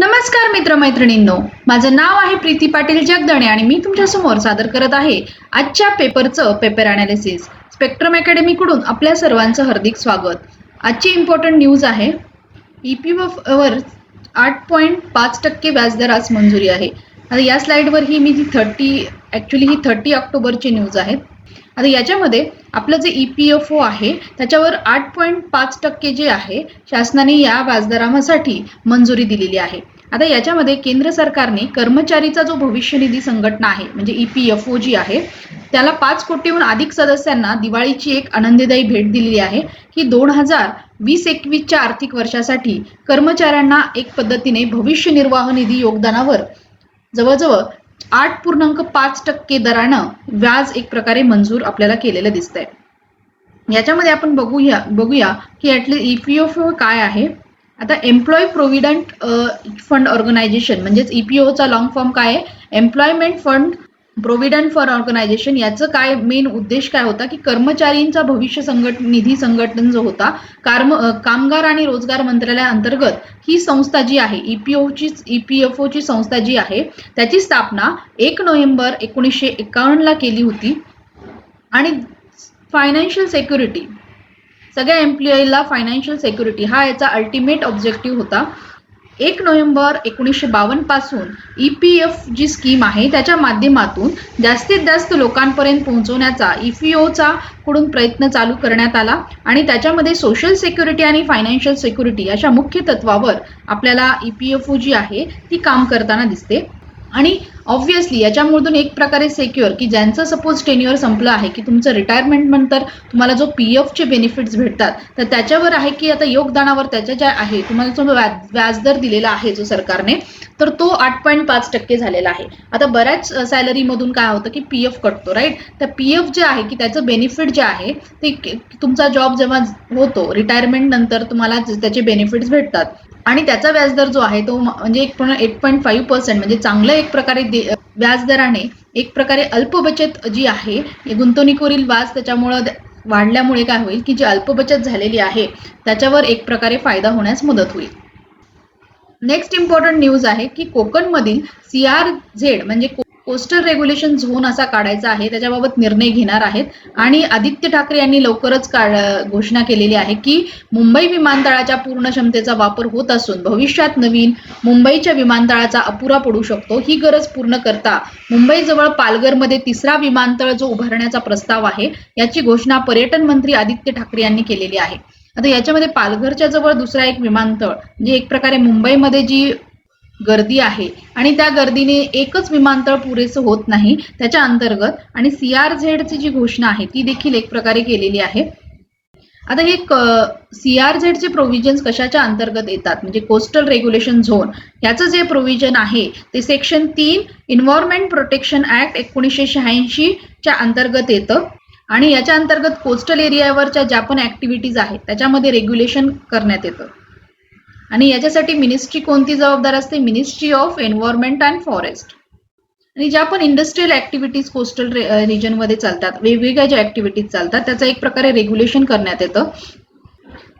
नमस्कार मित्रमैत्रिणींनो. माझं नाव आहे प्रीती पाटील जगदणे आणि मी तुमच्यासमोर सादर करत आहे आजच्या पेपरचं पेपर अनालिसिस स्पेक्ट्रम अकॅडमीकडून आपल्या सर्वांचं हार्दिक स्वागत. आजची इम्पॉर्टंट न्यूज आहे. ई पी वर आठ पॉईंट पाच टक्के व्याजदरास मंजुरी आहे. आता या स्लाईडवर ही मी ती थर्टी ॲक्च्युली ही थर्टी ऑक्टोबरची न्यूज आहे. आता याच्यामध्ये आपलं जे ई पी एफ ओ आहे त्याच्यावर आठ पॉईंट पाच टक्के जे आहे शासनाने या व्याजदरासाठी मंजुरी दिलेली आहे. आता याच्यामध्ये केंद्र सरकारने कर्मचारीचा जो भविष्य निधी संघटना आहे म्हणजे ई पी एफ ओ जी आहे त्याला पाच कोटीहून अधिक सदस्यांना दिवाळीची एक आनंददायी भेट दिलेली आहे की दोन हजार वीस एकवीसच्या आर्थिक वर्षासाठी कर्मचाऱ्यांना एक पद्धतीने भविष्य निर्वाह निधी योगदानावर जवळजवळ आठ पूर्णांक पाच टक्के दरानं व्याज एक प्रकारे मंजूर आपल्याला केलेलं दिसतंय. याच्यामध्ये आपण बघूया बघूया की ॲटली ई पी एफ काय आहे. आता एम्प्लॉय प्रोव्हिडंट फंड ऑर्गनायझेशन म्हणजेच ई पी ओचा लॉंग फॉर्म काय आहे? Employment fund provident for organisation याचं काय मेन उद्देश काय होता की कर्मचारींचा भविष्य संघट निधी संघटन जो होता कार्म कामगार आणि रोजगार मंत्रालयाअंतर्गत ही संस्था जी आहे ईपीओची ईपीएफओची संस्था जी आहे त्याची स्थापना एक नोव्हेंबर एकोणीसशे एकावन्नला केली होती. आणि फायनान्शियल सेक्युरिटी सगळ्या एम्प्लॉईला फायनान्शियल सेक्युरिटी हा याचा अल्टिमेट ऑब्जेक्टिव्ह होता. एक नोव्हेंबर एकोणीसशे बावन्नपासून ई पी एफ जी स्कीम आहे त्याच्या माध्यमातून जास्तीत जास्त लोकांपर्यंत पोहोचवण्याचा ई पी ओचा कडून प्रयत्न चालू करण्यात आला आणि त्याच्यामध्ये सोशल सिक्युरिटी आणि फायनान्शियल सिक्युरिटी अशा मुख्य तत्वावर आपल्याला ई पी एफ ओ जी आहे ती काम करताना दिसते. आणि ऑब्व्हियसली याच्यामधून एक प्रकारे सेक्युअर की ज्यांचं सपोज टेन्युअर संपलं आहे की तुमचं रिटायरमेंट नंतर तुम्हाला जो पी एफचे बेनिफिट्स भेटतात तर त्याच्यावर आहे की आता योगदानावर त्याच्या ज्या आहे तुम्हाला जो व्याजदर दिलेला आहे जो सरकारने तर तो आठ पॉईंट पाच टक्के झालेला आहे. आता बऱ्याच सॅलरीमधून काय होतं की पी एफ कटतो राईट तर पी एफ जे आहे की त्याचं बेनिफिट जे आहे ते तुमचा जॉब जेव्हा होतो रिटायरमेंट नंतर तुम्हाला त्याचे बेनिफिट्स भेटतात. आणि त्याचा व्याजदर जो आहे तो म्हणजे एक एट पॉईंट फाईव्ह पर्सेंट म्हणजे चांगलं एक प्रकारे व्याजदराने एक प्रकारे अल्प बचत जी आहे गुंतवणुकीवरील व्याज त्याच्यामुळं वाढल्यामुळे काय होईल की जी अल्प बचत झालेली आहे त्याच्यावर एक प्रकारे फायदा होण्यास मदत होईल. नेक्स्ट इम्पॉर्टंट न्यूज आहे की कोकणमधील सी आर झेड म्हणजे को- कोस्टल रेग्युलेशन झोन असा काढायचा आहे त्याच्याबाबत निर्णय घेणार आहेत. आणि आदित्य ठाकरे यांनी लवकरच काढ घोषणा केलेली आहे की मुंबई विमानतळाच्या पूर्ण क्षमतेचा वापर होत असून भविष्यात नवीन मुंबईच्या विमानतळाचा अपुरा पडू शकतो. ही गरज पूर्ण करता मुंबईजवळ पालघरमध्ये तिसरा विमानतळ जो उभारण्याचा प्रस्ताव आहे याची घोषणा पर्यटन मंत्री आदित्य ठाकरे यांनी केलेली आहे. आता याच्यामध्ये पालघरच्या जवळ दुसरा एक विमानतळ म्हणजे एक प्रकारे मुंबईमध्ये जी गर्दी आहे. आणि त्या गर्दीने एकच विमानतळ पुरेसं होत नाही त्याच्या अंतर्गत आणि सी आर झेडची जी घोषणा आहे ती देखील एक प्रकारे केलेली आहे. आता हे सी आर झेडचे प्रोव्हिजन्स कशाच्या अंतर्गत येतात? म्हणजे कोस्टल रेग्युलेशन झोन याचं जे प्रोव्हिजन आहे ते सेक्शन तीन इन्व्हायरमेंट प्रोटेक्शन ऍक्ट एकोणीसशे शहाऐंशीच्या अंतर्गत येतं. आणि याच्या अंतर्गत कोस्टल एरियावरच्या ज्या पण ऍक्टिव्हिटीज आहेत त्याच्यामध्ये रेग्युलेशन करण्यात येतं. आणि याच्यासाठी मिनिस्ट्री कोणती जबाबदार असते? Ministry of environment and forest आणि ज्या पण इंडस्ट्रियल ऍक्टिव्हिटीज कोस्टल रिजनमध्ये चालतात वेगवेगळ्या ज्या ऍक्टिव्हिटीज चालतात त्याचं एक प्रकारे रेग्युलेशन करण्यात येतं.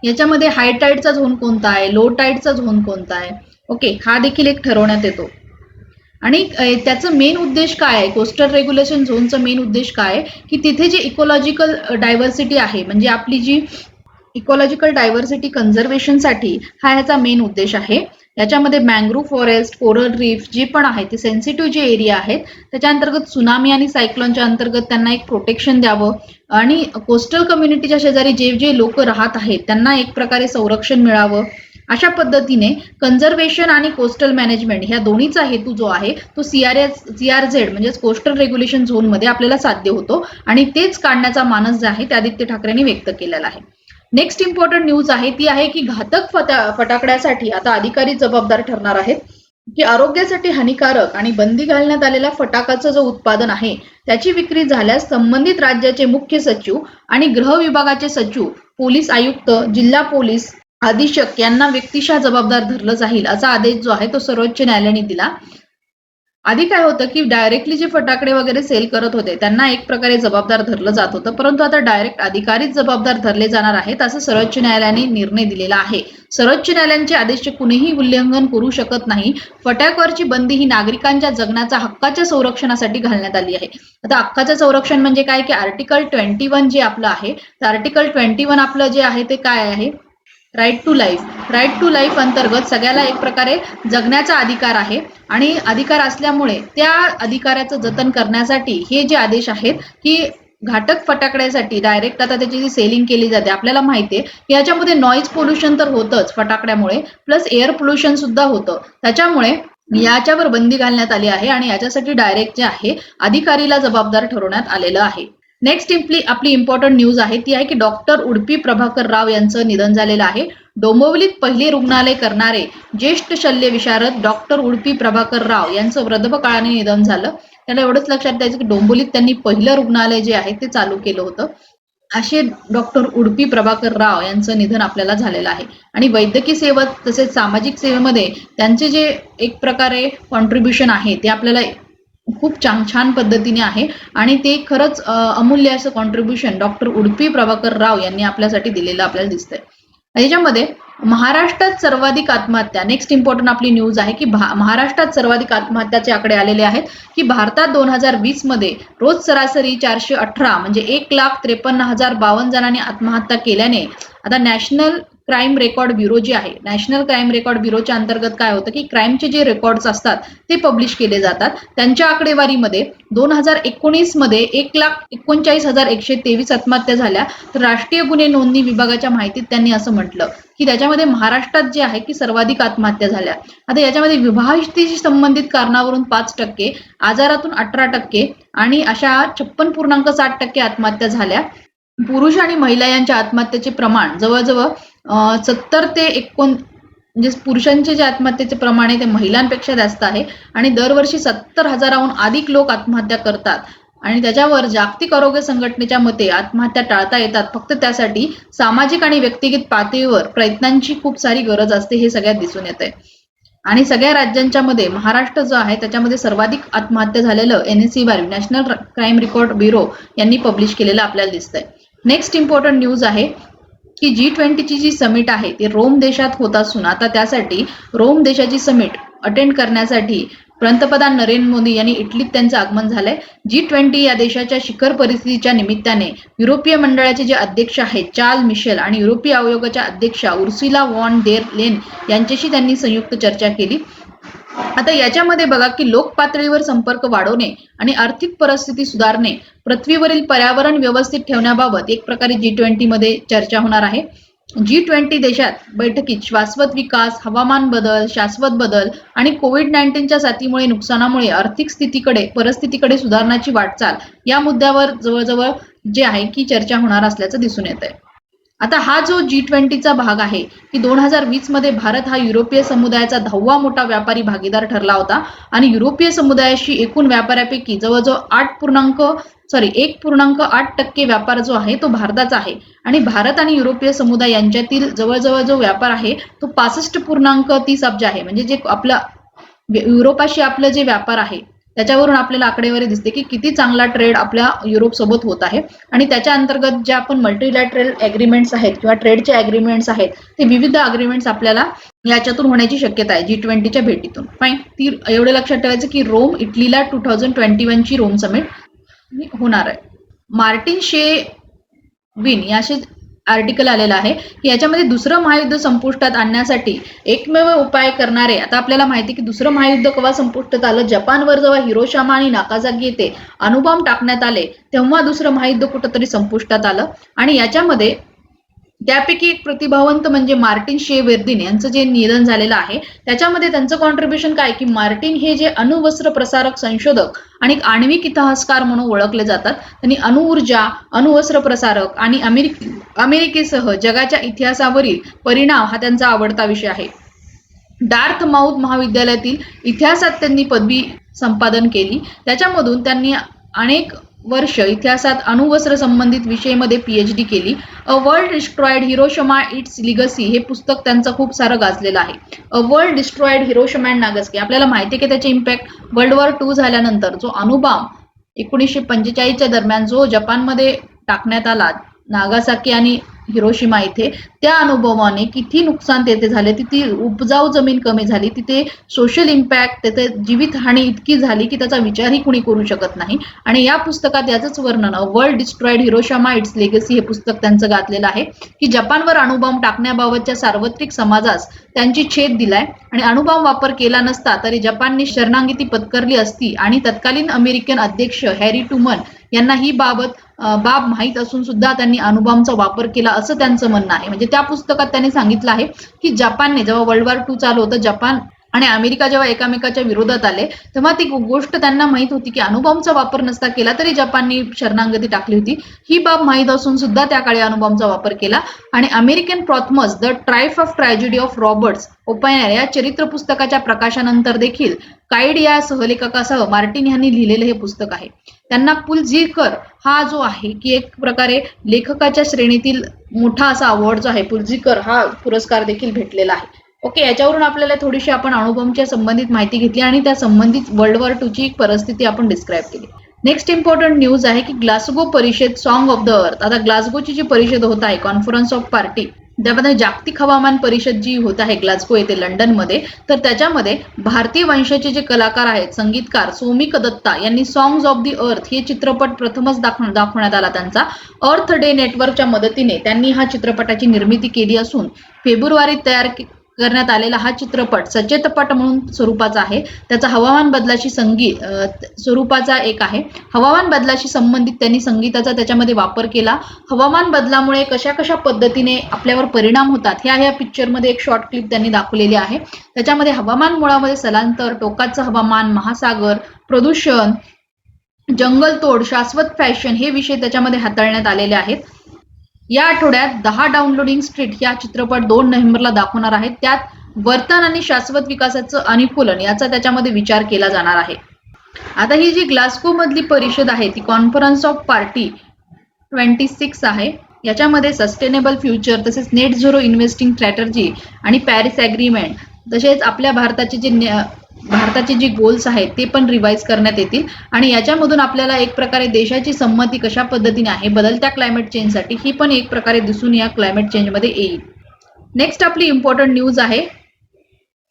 याच्यामध्ये हाय टाईडचा झोन कोणता आहे? लो टाईडचा झोन कोणता आहे? ओके हा देखील एक ठरवण्यात येतो. आणि त्याचं मेन उद्देश काय आहे? कोस्टल रेग्युलेशन झोनचं मेन उद्देश काय आहे? की तिथे जे इकोलॉजिकल डायव्हर्सिटी आहे म्हणजे आपली जी इकोलॉजिकल डायव्हर्सिटी कन्झर्वेशनसाठी हा ह्याचा मेन उद्देश आहे. याच्यामध्ये मँग्रोव्ह फॉरेस्ट कोरल रीफ जे पण आहे ते सेन्सिटिव्ह जे एरिया आहेत त्याच्या अंतर्गत सुनामी आणि सायक्लॉनच्या अंतर्गत त्यांना एक प्रोटेक्शन द्यावं. आणि कोस्टल कम्युनिटीच्या शेजारी जे जे लोक राहत आहेत त्यांना एक प्रकारे संरक्षण मिळावं. अशा पद्धतीने कन्झर्वेशन आणि कोस्टल मॅनेजमेंट ह्या दोन्हीचा हेतू जो आहे तो सीआरएस सीआरझेड म्हणजेच कोस्टल रेग्युलेशन झोनमध्ये आपल्याला साध्य होतो. आणि तेच काढण्याचा मानस जे आहे ते आदित्य ठाकरेंनी व्यक्त केलेला आहे. नेक्स्ट इम्पॉर्टंट न्यूज आहे ती आहे की घातक फटाकड्यासाठी आता अधिकारी जबाबदार ठरणार आहेत. की आरोग्यासाठी हानिकारक आणि बंदी घालण्यात आलेल्या फटाकाचं जो उत्पादन आहे त्याची विक्री झाल्यास संबंधित राज्याचे मुख्य सचिव आणि गृह विभागाचे सचिव पोलीस आयुक्त जिल्हा पोलीस अधीक्षक यांना व्यक्तिशः जबाबदार धरलं जाईल असा आदेश जो आहे तो सर्वोच्च न्यायालयाने दिला. आधी काय होतं की डायरेक्टली जे फटाकडे वगैरे सेल करत होते त्यांना एक प्रकारे जबाबदार धरलं जात होतं. परंतु आता डायरेक्ट अधिकारीच जबाबदार धरले जाणार आहेत असं सर्वोच्च न्यायालयाने निर्णय दिलेला आहे. सर्वोच्च न्यायालयांचे आदेश कुणीही उल्लंघन करू शकत नाही. फटाक्यावरची बंदी ही नागरिकांच्या जगण्याच्या हक्काच्या संरक्षणासाठी घालण्यात आली आहे. आता हक्काचं संरक्षण म्हणजे काय? की आर्टिकल ट्वेंटी वन जे आपलं आहे तर आर्टिकल ट्वेंटी वन आपलं जे आहे ते काय आहे? Right to life right to life अंतर्गत सगळ्याला एक प्रकारे जगण्याचा अधिकार आहे. आणि अधिकार असल्यामुळे त्या अधिकाराचं जतन करण्यासाठी हे जे आदेश आहेत की घाटक फटाकड्यासाठी डायरेक्ट आता त्याची जी सेलिंग केली जाते आपल्याला माहिती आहे की याच्यामध्ये नॉईज पोल्युशन तर होतंच फटाकड्यामुळे प्लस एअर पोल्युशन सुद्धा होतं. त्याच्यामुळे याच्यावर बंदी घालण्यात आली आहे आणि याच्यासाठी डायरेक्ट जे आहे अधिकारीला जबाबदार ठरवण्यात आलेलं आहे. नेक्स्ट इम्पली आपली इम्पॉर्टंट न्यूज आहे ती आहे की डॉक्टर उडपी प्रभाकर राव यांचं निधन झालेलं आहे. डोंबिवलीत पहिले रुग्णालय करणारे ज्येष्ठ शल्य विशारद डॉक्टर उडपी प्रभाकर राव यांचं वृद्धपकाळाने निधन झालं. त्याला एवढंच लक्षात द्यायचं की डोंबिवलीत त्यांनी पहिलं रुग्णालय जे आहे ते चालू केलं होतं. असे डॉक्टर उडपी प्रभाकर राव यांचं निधन आपल्याला झालेलं आहे. आणि वैद्यकीय सेवा तसेच सामाजिक सेवेमध्ये त्यांचे जे एक प्रकारे कॉन्ट्रीब्युशन आहे ते आपल्याला खूप छान छान पद्धतीने आहे. आणि ते खरंच अमूल्य असं कॉन्ट्रीब्युशन डॉक्टर उडपी प्रभाकर राव यांनी आपल्यासाठी दिलेलं आपल्याला दिसतंय. याच्यामध्ये महाराष्ट्रात सर्वाधिक आत्महत्या नेक्स्ट इम्पॉर्टंट आपली न्यूज आहे की महाराष्ट्रात सर्वाधिक आत्महत्याचे आकडे आलेले आहेत की भारतात दोन हजार वीसमध्ये रोज सरासरी चारशे अठरा म्हणजे एक लाख त्रेपन्न हजार बावन्न जणांनी आत्महत्या केल्याने आता नॅशनल क्राईम रेकॉर्ड ब्युरो जे आहे. नॅशनल क्राईम रेकॉर्ड ब्युरोच्या अंतर्गत काय होतं की क्राईमचे जे रेकॉर्ड्स असतात ते पब्लिश केले जातात. त्यांच्या आकडेवारीमध्ये दोन हजार एकोणीसमध्ये एक लाख एकोणचाळीस हजार एकशे तेवीस आत्महत्या झाल्या. तर राष्ट्रीय गुन्हे नोंदणी विभागाच्या माहितीत त्यांनी असं म्हटलं की त्याच्यामध्ये महाराष्ट्रात जे आहे की सर्वाधिक आत्महत्या झाल्या. आता याच्यामध्ये विवाहितेशी संबंधित कारणावरून पाच टक्के आजारातून अठरा टक्के आणि अशा छप्पन पूर्णांक साठ टक्के आत्महत्या झाल्या. पुरुष आणि महिला यांच्या आत्महत्येचे प्रमाण जवळजवळ सत्तर ते एकोण म्हणजे पुरुषांचे जे आत्महत्येचे प्रमाण आहे ते महिलांपेक्षा जास्त आहे. आणि दरवर्षी सत्तर हजाराहून अधिक लोक आत्महत्या करतात. आणि त्याच्यावर जागतिक आरोग्य संघटनेच्या मते आत्महत्या टाळता येतात. फक्त त्यासाठी सामाजिक आणि व्यक्तिगत पातळीवर प्रयत्नांची खूप सारी गरज असते हे सगळ्यात दिसून येते आणि सगळ्या राज्यांच्या मध्ये महाराष्ट्र जो आहे त्याच्यामध्ये सर्वाधिक आत्महत्या झालेलं एनएससी बार नॅशनल क्राईम रेकॉर्ड ब्युरो यांनी पब्लिश केलेलं आपल्याला दिसतंय. नेक्स्ट इम्पॉर्टंट न्यूज आहे की जी ट्वेंटीची जी समिट आहे ती रोम देशात होत असून आता त्यासाठी रोम देशाची समिट अटेंड करण्यासाठी पंतप्रधान नरेंद्र मोदी यांनी इटलीत त्यांचं आगमन झालंय. जी ट्वेंटी या देशाच्या शिखर परिस्थितीच्या निमित्ताने युरोपीय मंडळाचे जे अध्यक्ष आहेत चार्ल मिशेल आणि युरोपीय आयोगाच्या अध्यक्षा उर्सिला वॉन देर लेन यांच्याशी त्यांनी संयुक्त चर्चा केली. आता याच्यामध्ये बघा की लोक पातळीवर संपर्क वाढवणे आणि आर्थिक परिस्थिती सुधारणे पृथ्वीवरील पर्यावरण व्यवस्थित ठेवण्याबाबत एक प्रकारे जी ट्वेंटी मध्ये चर्चा होणार आहे. जी ट्वेंटी देशात बैठकीत शाश्वत विकास हवामान बदल शाश्वत बदल आणि कोविड नाईन्टीनच्या साथीमुळे नुकसानामुळे आर्थिक स्थितीकडे परिस्थितीकडे सुधारण्याची वाटचाल या मुद्द्यावर जवळजवळ जे आहे की चर्चा होणार असल्याचं दिसून येत आहे आता हा जो जी ट्वेंटीचा भाग आहे की दोन हजार वीसमध्ये भारत हा युरोपीय समुदायाचा दहावा मोठा व्यापारी भागीदार ठरला होता आणि युरोपीय समुदायाशी एकूण व्यापारापैकी जवळजवळ आठ पूर्णांक सॉरी एक पूर्णांक आठ टक्के व्यापार जो आहे तो भारताचा आहे. आणि भारत आणि युरोपीय समुदाय यांच्यातील जवळजवळ जो व्यापार आहे तो पासष्ट पूर्णांक तीस अब्ज आहे. म्हणजे जे आपला युरोपाशी आपलं जे व्यापार आहे त्याच्यावरून आपल्याला आकडेवारी दिसते की किती चांगला ट्रेड आपल्या युरोप सोबत होत आहे. आणि त्याच्या अंतर्गत ज्या आपण मल्टीलॅटरल अग्रीमेंट्स आहेत किंवा ट्रेडचे अग्रीमेंट्स आहेत ते विविध अग्रीमेंट्स आपल्याला याच्यातून होण्याची शक्यता आहे जी ट्वेंटीच्या भेटीतून. फाईन ती एवढं लक्षात ठेवायचं की रोम इटलीला टू थाउजंड ट्वेंटी वनची रोम समिट होणार आहे. मार्टिन शे विन याचे आर्टिकल आलेलं आहे की याच्यामध्ये दुसरं महायुद्ध संपुष्टात आणण्यासाठी एकमेव उपाय करणारे आता आपल्याला माहिती की दुसरं महायुद्ध केव्हा संपुष्टात आलं? जपानवर जेव्हा हिरोशामा आणि नाकाजाकी येथे अणुबॉम्ब टाकण्यात आले तेव्हा दुसरं महायुद्ध कुठंतरी संपुष्टात आलं. आणि याच्यामध्ये त्यापैकी एक प्रतिभावंत म्हणजे मार्टिन शे वेर्दिन यांचं जे निधन झालेलं आहे त्याच्यामध्ये त्यांचं कॉन्ट्रीब्युशन काय? की मार्टिन हे जे अणुवस्त्र प्रसारक संशोधक आणि एक आण्विक इतिहासकार म्हणून ओळखले जातात. त्यांनी अणुऊर्जा अणुवस्त्र प्रसारक आणि अमेरिक अमेरिकेसह जगाच्या इतिहासावरील परिणाम हा त्यांचा आवडता विषय आहे. डार्थ माऊथ महाविद्यालयातील इतिहासात त्यांनी पदवी संपादन केली. त्याच्यामधून त्यांनी अनेक वर्ष इतिहासात अणुवस्त्र संबंधित विषयमध्ये पीएच डी केली. A world destroyed Hiroshima its legacy हे पुस्तक त्यांचं खूप सारं गाजलेलं आहे. A world destroyed Hiroshima and Nagasaki आपल्याला माहिती आहे की त्याचे इम्पॅक्ट वर्ल्ड वॉर टू झाल्यानंतर जो अनुबाम एकोणीसशे पंचेचाळीसच्या दरम्यान जो जपानमध्ये टाकण्यात आला नागासाकी आणि हिरोशिमा इथे त्या अनुभवाने किती नुकसान तेथे झाले तिथे उपजाऊ जमीन कमी झाली तिथे सोशल इम्पॅक्ट तिथे जीवितहानी इतकी झाली की त्याचा विचारही कुणी करू शकत नाही. आणि या पुस्तकात याचंच वर्णन world destroyed Hiroshima its legacy हे पुस्तक त्यांचं गाजलेलं आहे की जपानवर अणुबॉम्ब टाकण्याबाबतच्या सार्वत्रिक समाजास त्यांची छेद दिलाय. आणि अणुबॉम्ब वापर केला नसता तरी जपानने शरणांगिती पत्करली असती. आणि तत्कालीन अमेरिकन अध्यक्ष हॅरी टुमन यांना ही बाबत बाब माहीत असून सुद्धा त्यांनी अणुबॉम्बचा वापर केला असं त्यांचं म्हणणं आहे. म्हणजे त्या पुस्तकात त्यांनी सांगितलं आहे की जपानने जेव्हा वर्ल्ड वॉर टू चालू होतं जपान आणि अमेरिका जेव्हा एकामेकाच्या विरोधात आले तेव्हा ती गोष्ट त्यांना माहीत होती की अणुबॉम्बचा वापर नसता केला तरी जपानने शरणागती टाकली होती. ही बाब माहीत असून सुद्धा त्या काळी अणुबॉम्बचा वापर केला आणि American Prometheus the triumph of tragedy of Roberts Oppenheimer या चरित्र पुस्तकाच्या प्रकाशानंतर देखील काईड या सहलेखकासह मार्टिन यांनी लिहिलेलं हे पुस्तक आहे. त्यांना पुलझीकर हा जो आहे की एक प्रकारे लेखकाच्या श्रेणीतील मोठा असा अवॉर्ड जो आहे पुलझीकर हा पुरस्कार देखील भेटलेला आहे. ओके याच्यावरून आपल्याला थोडीशी आपण अणुबॉम्बच्या संबंधित माहिती घेतली आणि त्या संबंधित वर्ल्ड वॉर टूची एक परिस्थिती आपण डिस्क्राईब केली. नेक्स्ट इम्पॉर्टंट न्यूज आहे की ग्लासगो परिषद सॉंग ऑफ द अर्थ आता ग्लासगोची जी परिषद होत आहे कॉन्फरन्स ऑफ पार्टी त्यामध्ये जागतिक हवामान परिषद जी होत आहे ग्लासगो येथे लंडनमध्ये तर त्याच्यामध्ये भारतीय वंशाचे जे कलाकार आहेत संगीतकार सोमिक दत्ता यांनी सॉंग्स ऑफ दी अर्थ हे चित्रपट प्रथमच दाखव दाखवण्यात आला त्यांचा. अर्थ डे नेटवर्कच्या मदतीने त्यांनी हा चित्रपटाची निर्मिती केली असून फेब्रुवारीत तयार करण्यात आलेला हा चित्रपट सचेतपट म्हणून स्वरूपाचा आहे. त्याचा हवामान बदलाशी संगीत स्वरूपाचा एक आहे. हवामान बदलाशी संबंधित त्यांनी संगीताचा त्याच्यामध्ये वापर केला. हवामान बदलामुळे कशा कशा पद्धतीने आपल्यावर परिणाम होतात ह्या ह्या पिक्चरमध्ये एक शॉर्ट क्लिप त्यांनी दाखवलेली आहे. त्याच्यामध्ये हवामान मुळामध्ये स्थलांतर टोकाचं हवामान महासागर प्रदूषण जंगलतोड शाश्वत फॅशन हे विषय त्याच्यामध्ये हाताळण्यात आलेले आहेत. या आठवड्यात दहा डाउनलोडिंग स्ट्रीट या चित्रपट दोन नोव्हेंबरला दाखवणार आहेत. त्यात वर्तन आणि शाश्वत विकासाचं अनुकूलन याचा त्याच्यामध्ये विचार केला जाणार आहे. आता ही जी ग्लास्को मधली परिषद आहे ती conference of party twenty six आहे. याच्यामध्ये सस्टेनेबल फ्युचर तसेच नेट झिरो इन्व्हेस्टिंग स्ट्रॅटर्जी आणि पॅरिस ॲग्रीमेंट तसेच आपल्या भारताचे जे भारताचे जे गोल्स आहेत ते पण रिवाईज करण्यात येतील. आणि याच्यामधून आपल्याला एक प्रकारे देशाची संमती कशा पद्धतीने आहे बदलत्या क्लायमेट चेंजसाठी ही पण एक प्रकारे दिसून या क्लायमेट चेंजमध्ये येईल. नेक्स्ट आपली इम्पॉर्टंट न्यूज आहे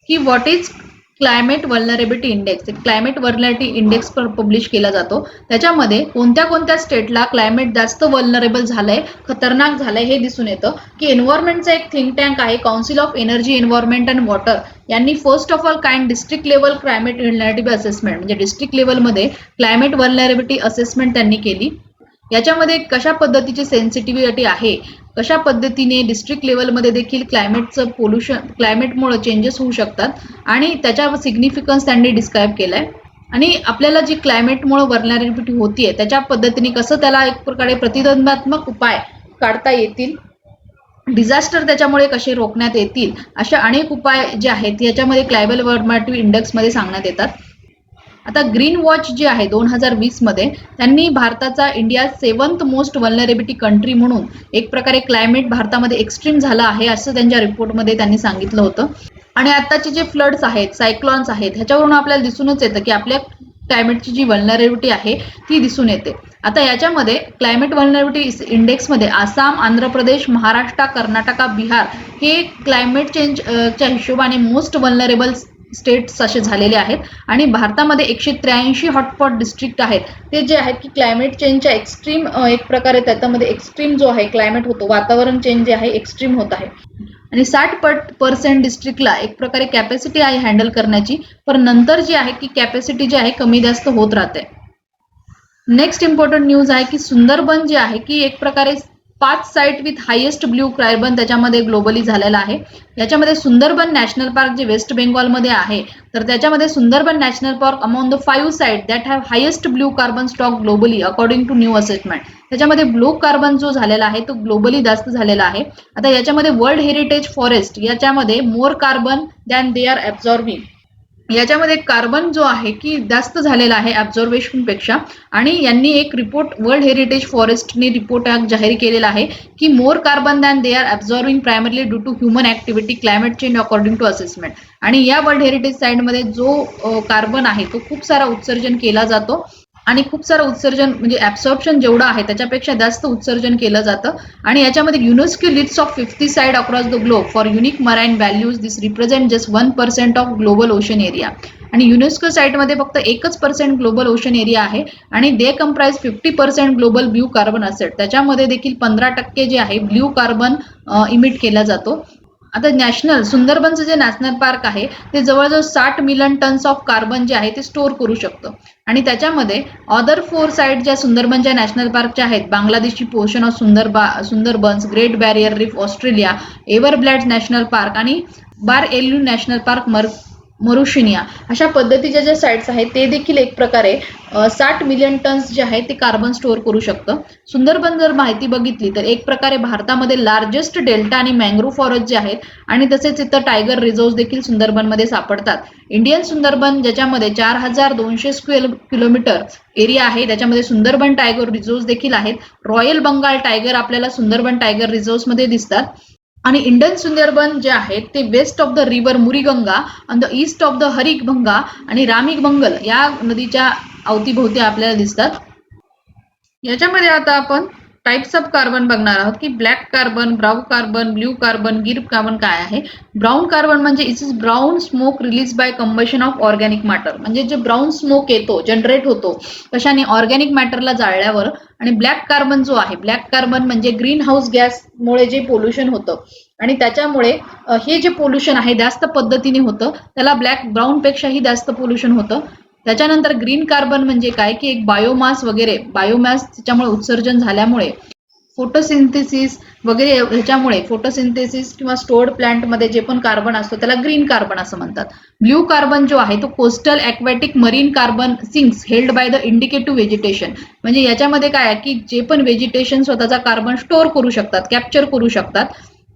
की what is climate vulnerability index climate vulnerability index publish केला जातो. त्याच्यामध्ये कोणत्या कोणत्या स्टेटला क्लायमेट जास्त वल्नरेबल झालंय खतरनाक झालंय हे दिसून येतं. की एन्व्हायरमेंटचा एक थिंक टँक आहे council of energy environment and water यांनी first of all kind district level climate vulnerability assessment म्हणजे डिस्ट्रिक्ट लेवलमध्ये क्लायमेट वल्नरेबिलिटी असेसमेंट त्यांनी केली. याच्यामध्ये कशा पद्धतीची सेन्सिटिव्हिटी आहे? कशा पद्धतीने डिस्ट्रिक्ट लेवलमध्ये देखील क्लायमेटचं पोल्युशन क्लायमेटमुळे चेंजेस होऊ शकतात? आणि त्याच्या सिग्निफिकन्स त्यांनी डिस्क्राईब केलाय. आणि आपल्याला जी क्लायमेटमुळे वर्नॅरिबिलिटी होतीये त्याच्या पद्धतीने कसं त्याला एक प्रकारे प्रतिबंधात्मक उपाय काढता येतील? डिझास्टर त्याच्यामुळे कसे रोखण्यात येतील? अशा अनेक उपाय जे आहेत याच्यामध्ये क्लायबल वर्मॅटिव्ह इंडेक्समध्ये सांगण्यात येतात. आता ग्रीन वॉच जे आहे दोन हजार वीसमध्ये त्यांनी भारताचा India seventh most vulnerability country म्हणून एक प्रकारे क्लायमेट भारतामध्ये एक्स्ट्रीम झालं आहे असं त्यांच्या रिपोर्टमध्ये त्यांनी सांगितलं होतं. आणि आताचे जे फ्लड्स आहेत सायक्लॉन्स आहेत ह्याच्यावरून आपल्याला दिसूनच येतं की आपल्या क्लायमेटची जी वल्नरेबिलिटी आहे ती दिसून येते. आता याच्यामध्ये क्लायमेट वल्नरेबिलिटी इंडेक्समध्ये आसाम आंध्र प्रदेश महाराष्ट्र कर्नाटका बिहार हे क्लायमेट चेंज च्या हिशोबाने मोस्ट वल्नरेबल स्टेट्स असे झालेले आहेत. आणि भारतामध्ये एकशे त्र्याऐंशी हॉटस्पॉट डिस्ट्रिक्ट आहेत. ते जे आहेत की क्लायमेट चेंजच्या एक्स्ट्रीम एक प्रकारे त्याच्यामध्ये एक्स्ट्रीम जो आहे क्लायमेट होतो वातावरण चेंज जे आहे एक्स्ट्रीम होत आहे. आणि साठ पट पर्सेंट डिस्ट्रिक्टला एक प्रकारे कॅपॅसिटी आहे हँडल करण्याची. पण नंतर जी आहे की कॅपॅसिटी जी आहे कमी जास्त होत राहते. नेक्स्ट इम्पॉर्टंट न्यूज आहे की सुंदरबन जे आहे की एक प्रकारे पाच site with highest blue carbon त्याच्यामध्ये ग्लोबली झालेला आहे. याच्यामध्ये सुंदरबन नॅशनल पार्क जे वेस्ट बेंगॉलमध्ये आहे तर त्याच्यामध्ये Sundarban national park among the five site that have highest blue carbon stock globally according to new assessment त्याच्यामध्ये ब्लू कार्बन जो झालेला आहे तो ग्लोबली जास्त झालेला आहे. आता याच्यामध्ये वर्ल्ड हेरिटेज फॉरेस्ट याच्यामध्ये more carbon than they are absorbing याच्यामध्ये कार्बन जो आहे की जास्त झालेला आहे ऍब्झॉर्वेशनपेक्षा. आणि यांनी एक रिपोर्ट वर्ल्ड हेरिटेज फॉरेस्टने रिपोर्ट जाहीर केलेला आहे की more carbon than they are absorbing primarily due to human activity climate change according to assessment आणि या वर्ल्ड हेरिटेज साईटमध्ये जो कार्बन आहे तो खूप सारा उत्सर्जन केला जातो. आणि खूप सारं उत्सर्जन म्हणजे ऍब्सॉर्प्शन जेवढं आहे त्याच्यापेक्षा जास्त उत्सर्जन केलं जातं. आणि याच्यामध्ये UNESCO lists of fifty side across the globe for unique marine values this represent just one percent of global ocean area आणि युनेस्को साईटमध्ये फक्त एकच पर्सेंट ग्लोबल ओशन एरिया आहे. आणि they comprise fifty percent global blue carbon asset त्याच्यामध्ये देखील पंधरा टक्के जे आहे ब्ल्यू कार्बन इमिट केला जातो. आता नॅशनल सुंदरबनचं जे नॅशनल पार्क आहे ते जवळजवळ साठ मिलियन टन्स ऑफ कार्बन जे आहे ते स्टोअर करू शकतं. आणि त्याच्यामध्ये अदर फोर साईड ज्या सुंदरबनच्या नॅशनल पार्कच्या आहेत बांगलादेशची portion of सुंदरबा Sundarbans Great Barrier Reef Australia Everglades National Park आणि बार एल्यू नॅशनल पार्क मर मरुशिनिया. अशा पद्धतीच्या ज्या साईट्स आहेत ते देखील एक प्रकारे साठ मिलियन टन्स जे आहे ते कार्बन स्टोअर करू शकतं. सुंदरबन जर माहिती बघितली तर एक प्रकारे भारतामध्ये लार्जेस्ट डेल्टा आणि मँग्रोव्ह फॉरेस्ट जे आहेत आणि तसेच इथं टायगर रिझर्व्ह देखील सुंदरबनमध्ये सापडतात. इंडियन सुंदरबन ज्याच्यामध्ये चार हजार दोनशे स्क्वेअर किलोमीटर एरिया आहे त्याच्यामध्ये सुंदरबन टायगर रिझर्व्ह देखील आहेत. रॉयल बंगाल टायगर आपल्याला सुंदरबन टायगरमध्ये दिसतात. आणि इंडन सुंदरबन जे आहेत ते west of the river Muriganga आणि the east of the Harinbhanga आणि रामिकभंगल या नदीच्या अवतीभोवती आपल्याला दिसतात. याच्यामध्ये आता आपण टाइप्स ऑफ कार्बन बघणार आहोत की black carbon brown carbon blue carbon गिर कार्बन काय आहे? ब्राऊन कार्बन म्हणजे its is brown smoke release by combustion of organic matter म्हणजे जे ब्राऊन स्मोक येतो जनरेट होतो कशाने ऑर्गॅनिक मॅटरला जाळल्यावर आणि ब्लॅक कार्बन जो आहे ब्लॅक कार्बन म्हणजे ग्रीन हाऊस गॅसमुळे जे पोल्युशन होतं. आणि त्याच्यामुळे हे जे पोल्युशन आहे जास्त पद्धतीने होतं त्याला ब्लॅक ब्राऊनपेक्षाही जास्त पोल्युशन होतं. त्याच्यानंतर ग्रीन कार्बन म्हणजे काय? की एक बायोमास वगैरे. बायोमास त्याच्यामुळे उत्सर्जन झाल्यामुळे फोटोसिंथेसिस वगैरे ह्याच्यामुळे फोटोसिंथेसिस किंवा स्टोर्ड प्लांटमध्ये जे पण कार्बन असतो त्याला ग्रीन कार्बन असं म्हणतात. ब्ल्यू कार्बन जो आहे तो coastal aquatic marine carbon sinks held by the indicative vegetation म्हणजे याच्यामध्ये काय आहे की जे पण व्हेजिटेशन स्वतःचा कार्बन स्टोअर करू शकतात कॅप्चर करू शकतात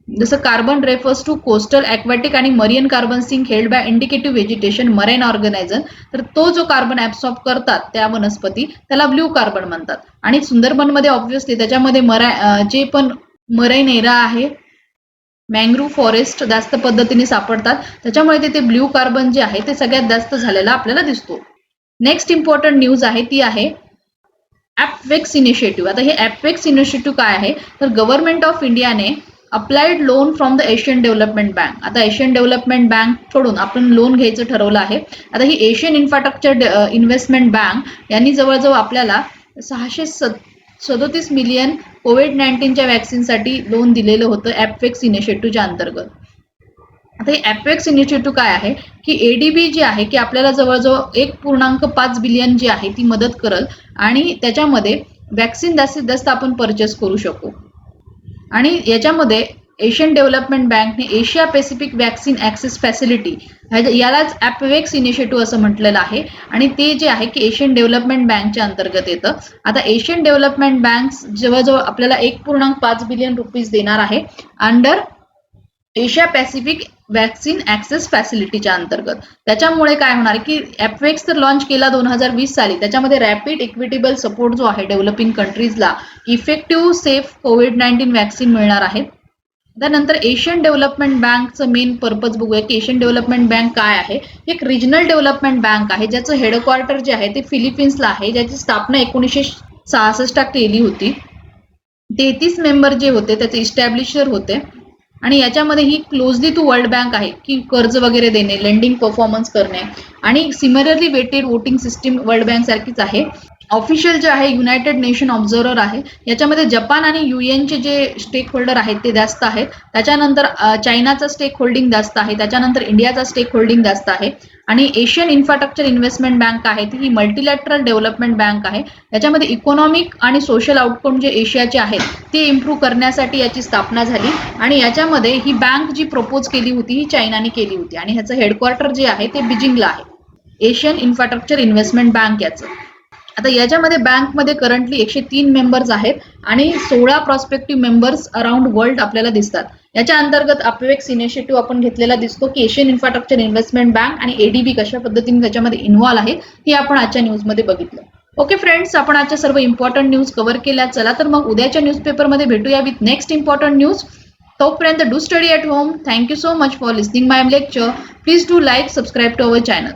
जसं carbon refers to coastal aquatic आणि marine carbon sink held by indicative vegetation marine organiser तर तो जो कार्बन ऍब्सॉर्ब करतात त्या वनस्पती त्याला ब्ल्यू कार्बन म्हणतात. आणि सुंदरबनमध्ये ऑब्व्हियसली त्याच्यामध्ये मरा जे पण मरेन एरा आहे मँग्रूव्ह फॉरेस्ट जास्त पद्धतीने सापडतात त्याच्यामुळे तिथे ब्ल्यू कार्बन जे आहे ते सगळ्यात जास्त झालेला आपल्याला दिसतो. नेक्स्ट इम्पॉर्टंट न्यूज आहे ती आहे ॲपवेक्स इनिशिएटिव्ह आता हे ॲपवेक्स इनिशिएटिव्ह काय आहे? तर गव्हर्नमेंट ऑफ इंडियाने applied loan from the Asian Development Bank आता एशियन डेव्हलपमेंट बँक सोडून आपण लोन घ्यायचं ठरवलं आहे. आता ही एशियन इन्फ्रास्ट्रक्चर इन्व्हेस्टमेंट बँक यांनी जवळजवळ आपल्याला सहाशे सदोतीस मिलियन कोविड नाईन्टीनच्या वॅक्सिनसाठी लोन दिलेलं होतं ॲपवेक्स इनिशिएटिव्हच्या अंतर्गत. आता हे ॲपवेक्स इनिशिएटिव्ह काय आहे? की एडीबी जी आहे की आपल्याला जवळजवळ एक पूर्णांक पाच बिलियन जी आहे ती मदत करल आणि त्याच्यामध्ये वॅक्सिन जास्तीत जास्त आपण परचेस करू शकू. आणि याच्यामध्ये Asian development बँकने Asia Pacific vaccine access facility यालाच ॲपवेक्स इनिशिएटिव्ह असं म्हटलेलं आहे. आणि ते जे आहे की एशियन डेव्हलपमेंट बँकच्या अंतर्गत येतं. आता एशियन डेव्हलपमेंट बँक जवळजवळ आपल्याला एक पूर्णांक पाच बिलियन रुपीज देणार आहे. Under Asia Pacific vaccine access फॅसिलिटीच्या अंतर्गत. त्याच्यामुळे काय होणार की ॲपवेक्स तर लॉन्च केला दोन हजार वीस साली. त्याच्यामध्ये रॅपिड इक्विटेबल सपोर्ट जो आहे developing कंट्रीजला effective safe covid nineteen vaccine मिळणार आहे. त्यानंतर एशियन डेव्हलपमेंट बँकचं मेन पर्पज बघूया की एशियन डेव्हलपमेंट बँक काय आहे. एक रिजनल डेव्हलपमेंट बँक आहे ज्याचं हेडक्वार्टर जे आहे ते फिलिपिन्सला आहे ज्याची स्थापना एकोणीसशे सहासष्टात केली होती. तेहतीस मेंबर जे होते त्याचे इस्टॅब्लिशर होते. आणि याच्यामध्ये ही क्लोजली टू वर्ल्ड बँक आहे की कर्ज वगैरे देणे लेंडिंग परफॉर्मन्स करणे आणि similarly weighted voting system World Bank सारखीच आहे. ऑफिशियल जे आहे युनायटेड नेशन ऑब्झर्वर आहे. याच्यामध्ये जपान आणि युएनचे जे स्टेक होल्डर आहेत ते जास्त आहेत. त्याच्यानंतर चायनाचा स्टेक होल्डिंग जास्त आहे. त्याच्यानंतर इंडियाचा स्टेक होल्डिंग जास्त आहे. आणि एशियन इन्फ्रास्ट्रक्चर इन्व्हेस्टमेंट बँक आहे ती ही मल्टीलॅटरल डेव्हलपमेंट बँक आहे. याच्यामध्ये इकॉनॉमिक आणि सोशल आउटकम जे एशियाचे आहेत ते इम्प्रूव्ह करण्यासाठी याची स्थापना झाली. आणि याच्यामध्ये ही बँक जी प्रपोज केली होती ही चायनाने केली होती. आणि ह्याचं हेडक्वार्टर जे आहे ते बिजिंगला आहे. एशियन इन्फ्रास्ट्रक्चर इन्व्हेस्टमेंट बँक याचं. आता याच्यामध्ये बँकमध्ये करंटली एकशे तीन मेंबर्स आहेत आणि सोळा प्रॉस्पेक्टिव्ह मेंबर्स अराउंड वर्ल्ड आपल्याला दिसतात. याच्या अंतर्गत अपेक्स इनिशिएटिव्ह आपण घेतलेला दिसतो की एशियन इन्फ्रास्ट्रक्चर इन्व्हेस्टमेंट बँक आणि एडीबी कशा पद्धतीने त्याच्यामध्ये इन्व्हॉल्व्ह आहे हे आपण आजच्या न्यूजमध्ये बघितलं. ओके फ्रेंड्स आपण आजच्या सर्व इम्पॉर्टंट न्यूज कव्हर केल्या चला तर मग उद्याच्या न्यूजपेपरमध्ये भेटूया विथ नेक्स्ट इम्पॉर्टंट न्यूज तोपर्यंत do study at home thank you so much for listening my lecture please do like subscribe to our channel